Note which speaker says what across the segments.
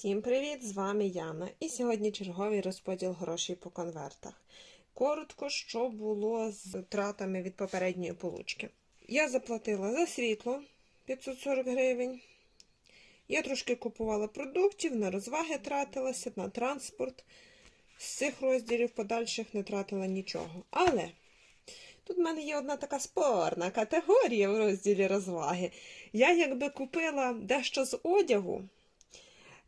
Speaker 1: Всім привіт! З вами Яна. І сьогодні черговий розподіл грошей по конвертах. Коротко, що було з тратами від попередньої получки. Я заплатила за світло 540 гривень. Я трошки купувала продуктів, на розваги тратилася, на транспорт. З цих розділів подальших не тратила нічого. Але тут в мене є одна така спорна категорія в розділі розваги. Я якби купила дещо з одягу.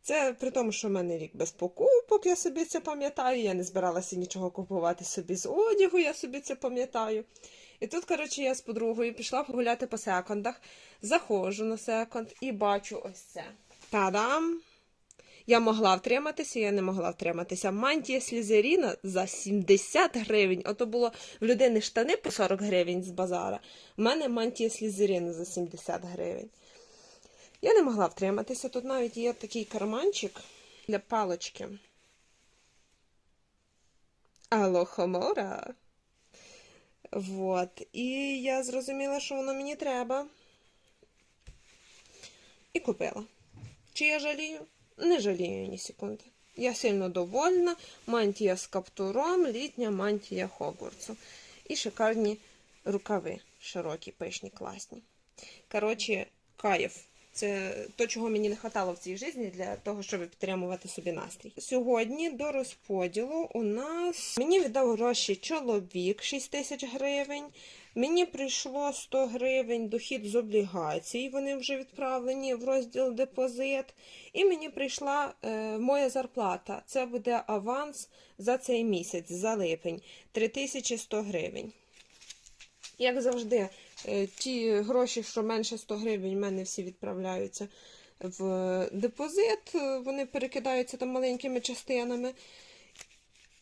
Speaker 1: Це при тому, що в мене рік без покупок, я собі це пам'ятаю. Я не збиралася нічого купувати собі з одягу, я собі це пам'ятаю. І тут, коротше, я з подругою пішла погуляти по секондах, заходжу на секонд і бачу ось це. Та-дам! Я могла втриматися, я не могла втриматися. Мантія слізеріна за 70 гривень. Ото було в людини штани по 40 гривень з базара. У мене мантія слізеріна за 70 гривень. Я не могла втриматися. Тут навіть є такий карманчик для палочки. Алохомора. Вот. І я зрозуміла, що воно мені треба. І купила. Чи я жалію? Не жалію ні секунди. Я сильно довольна. Мантія з каптуром, літня мантія Хогвартсу. І шикарні рукави. Широкі, пишні, класні. Коротше, кайф. Це то, чого мені не вистачало в цій житті для того, щоб підтримувати собі настрій. Сьогодні до розподілу у нас мені віддав гроші чоловік 6 тисяч гривень. Мені прийшло 100 гривень дохід з облігацій, вони вже відправлені в розділ депозит. І мені прийшла е, моя зарплата. Це буде аванс за цей місяць, за липень 3100 гривень. Як завжди, ті гроші, що менше 100 гривень, в мене всі відправляються в депозит, е, вони перекидаються там маленькими частинами.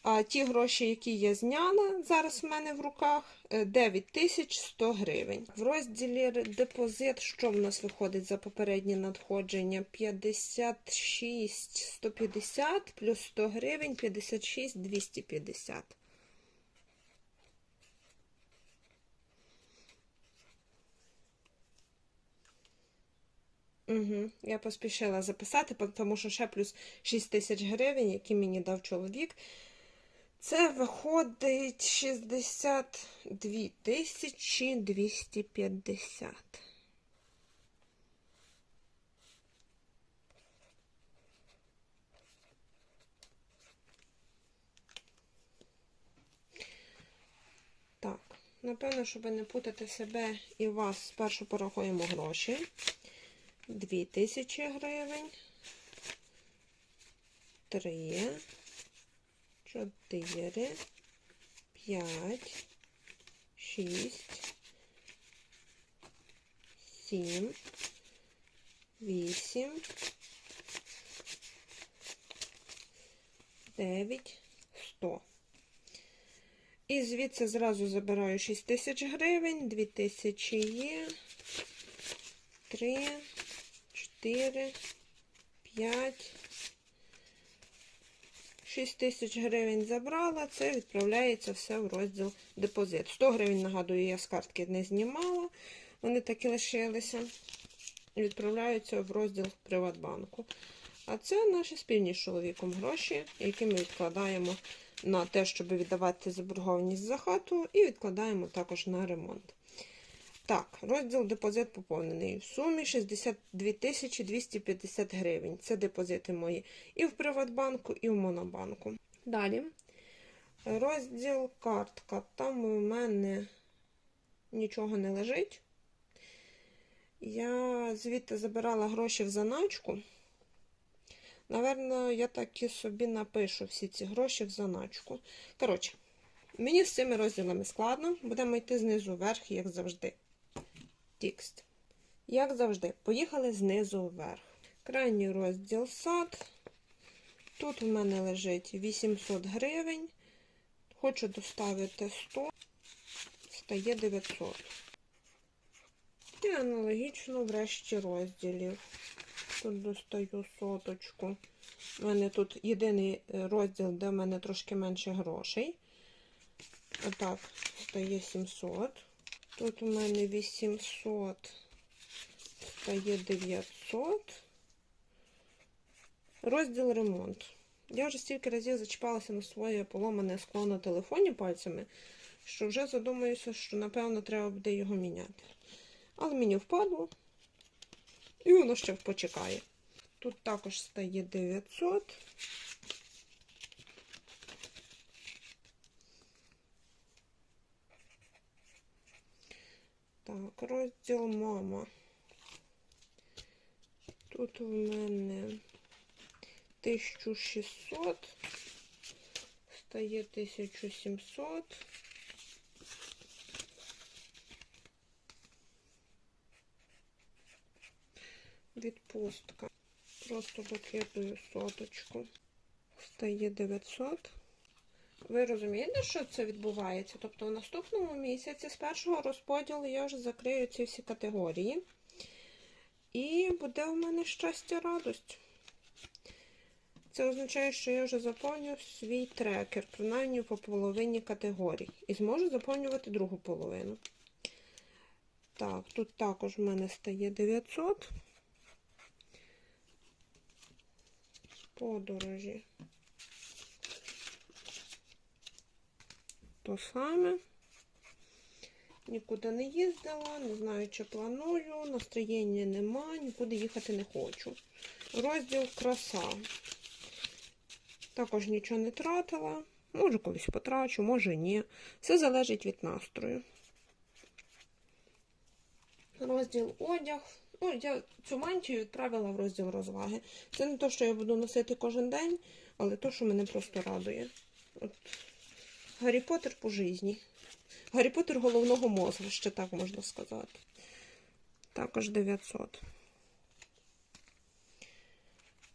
Speaker 1: А ті гроші, які я зняла зараз в мене в руках, е, 9100 гривень. В розділі депозит, що в нас виходить за попереднє надходження? 56 150 плюс 100 гривень, 56 250. Угу. Я поспішила записати, тому що ще плюс 6 тисяч гривень, які мені дав чоловік. Це виходить 62 тисячі 250. Так, напевно, щоб не путати себе і вас, спершу порахуємо гроші. 2000 гривень, 3, 4, 5, 6, 7, 8, 9, 100. І звідси зразу забираю 6 тисяч гривень, 2000 є, 3, 4, 5, 6 тисяч гривень забрала, це відправляється все в розділ депозит. 100 гривень, нагадую, я з картки не знімала, вони так і лишилися. Відправляються в розділ Приватбанку. А це наші спільні з чоловіком гроші, які ми відкладаємо на те, щоб віддавати заборгованість за хату, і відкладаємо також на ремонт. Так, розділ депозит поповнений. В сумі 62 250 гривень. Це депозити мої і в Приватбанку, і в Монобанку. Далі. Розділ картка. Там у мене нічого не лежить. Я звідти забирала гроші в заначку. Наверно, я так і собі напишу всі ці гроші в заначку. Коротше, мені з цими розділами складно. Будемо йти знизу вверх, як завжди текст. Як завжди, поїхали знизу вверх. Крайній розділ сад. Тут у мене лежить 800 гривень. Хочу доставити 100, стає 900. І аналогічно врешті розділів. Тут достаю соточку. У мене тут єдиний розділ, де в мене трошки менше грошей. Отак, стає 700. Тут у мене 800, стає 900. Розділ ремонт. Я вже стільки разів зачіпалася на своє поломане скло на телефоні пальцями, що вже задумуюся, що напевно треба буде його міняти. Але мені впадло, і воно ще почекає. Тут також стає 900. Так, розділ мама. Тут в мене 1600, стає 1700. Відпустка. Просто докидую соточку. Стає 900. Ви розумієте, що це відбувається? Тобто в наступному місяці з першого розподілу я вже закрию ці всі категорії. І буде у мене щастя, радость. Це означає, що я вже заповню свій трекер, принаймні по половині категорій. І зможу заповнювати другу половину. Так, тут також в мене стає 900. Подорожі. То саме. Нікуди не їздила, не знаю, чи планую, настроєння нема, нікуди їхати не хочу. Розділ краса. Також нічого не тратила. Може, колись потрачу, може ні. Все залежить від настрою. Розділ одяг. Ну, я цю мантію відправила в розділ розваги. Це не те, що я буду носити кожен день, але те, що мене просто радує. От. Гаррі Поттер по житті. Гаррі Поттер головного мозку, ще так можна сказати. Також 900.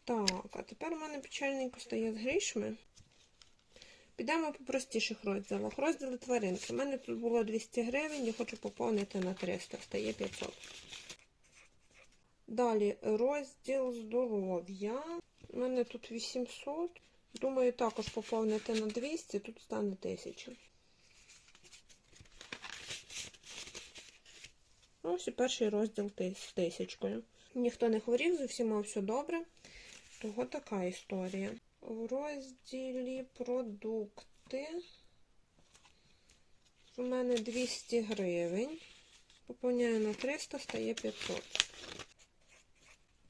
Speaker 1: Так, а тепер у мене печальненько стає з грішми. Підемо по простіших розділах. Розділи тваринки. У мене тут було 200 гривень, я хочу поповнити на 300, стає 500. Далі розділ здоров'я. У мене тут 800. Думаю, також поповнити на 200, тут стане 1000. Ось і перший розділ з тисячкою. Ніхто не хворів, з усіма все добре. Того така історія. В розділі продукти. У мене 200 гривень. Поповняю на 300, стає 500.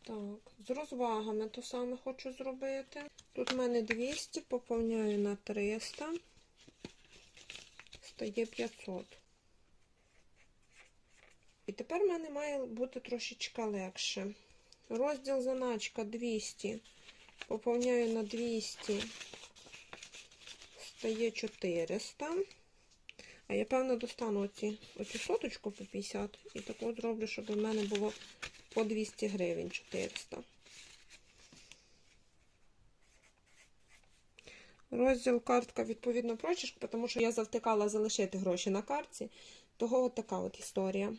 Speaker 1: Так, з розвагами то саме хочу зробити. Тут в мене 200, поповняю на 300, стає 500. І тепер в мене має бути трошечки легше. Розділ заначка 200. Поповняю на 200, стає 400. А я, певно, достану оці, оцю соточку по 50 і таку зроблю, щоб в мене було по 200 гривень 400. Розділ картка, відповідно, прочерк, тому що я завтикала залишити гроші на картці. Того от така от історія.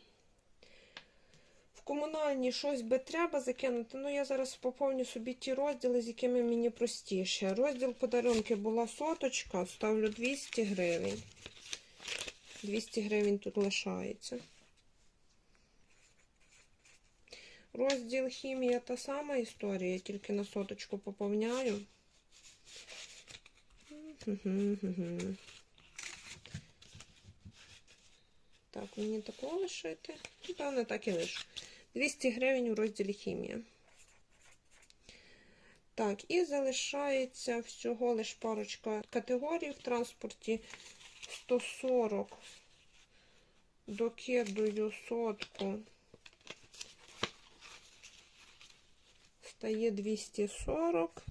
Speaker 1: В комунальні щось би треба закинути, ну я зараз поповню собі ті розділи, з якими мені простіше. Розділ подарунки була соточка, ставлю 200 гривень. 200 гривень тут лишається. Розділ хімія та сама історія, тільки на соточку поповняю. Так, мені такого лишити. Певно, так і лишу. 200 гривень у розділі хімія. Так, і залишається всього лиш парочка категорій в транспорті. 140. Докидую сотку. Стає 240.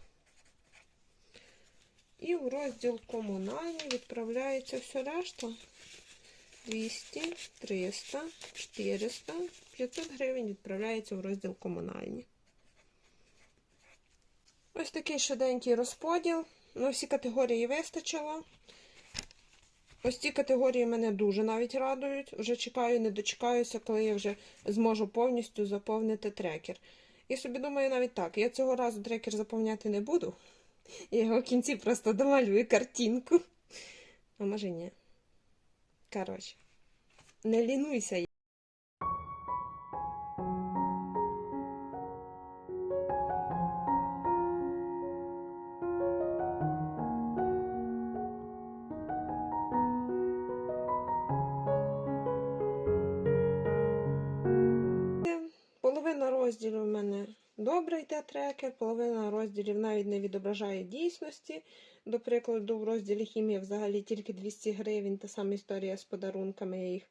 Speaker 1: І в розділ комунальний відправляється все решта. 200, 300, 400, 500 гривень відправляється в розділ комунальні. Ось такий швиденький розподіл. На всі категорії вистачило. Ось ці категорії мене дуже навіть радують. Вже чекаю, не дочекаюся, коли я вже зможу повністю заповнити трекер. І собі думаю навіть так, я цього разу трекер заповняти не буду. Я його в кінці просто домалюю картинку. А може ні. Коротше, не лінуйся. Йде трекер, половина розділів навіть не відображає дійсності. До прикладу, в розділі хімія взагалі тільки 200 гривень, та сама історія з подарунками, я їх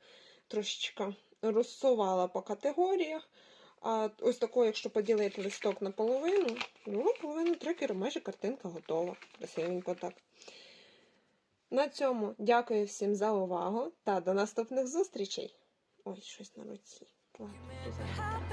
Speaker 1: трошечка розсувала по категоріях. А ось тако, якщо поділити листок на половину, ну, половину трекеру майже картинка готова. Красивенько так. На цьому дякую всім за увагу та до наступних зустрічей. Ой, щось на руці. Ладно.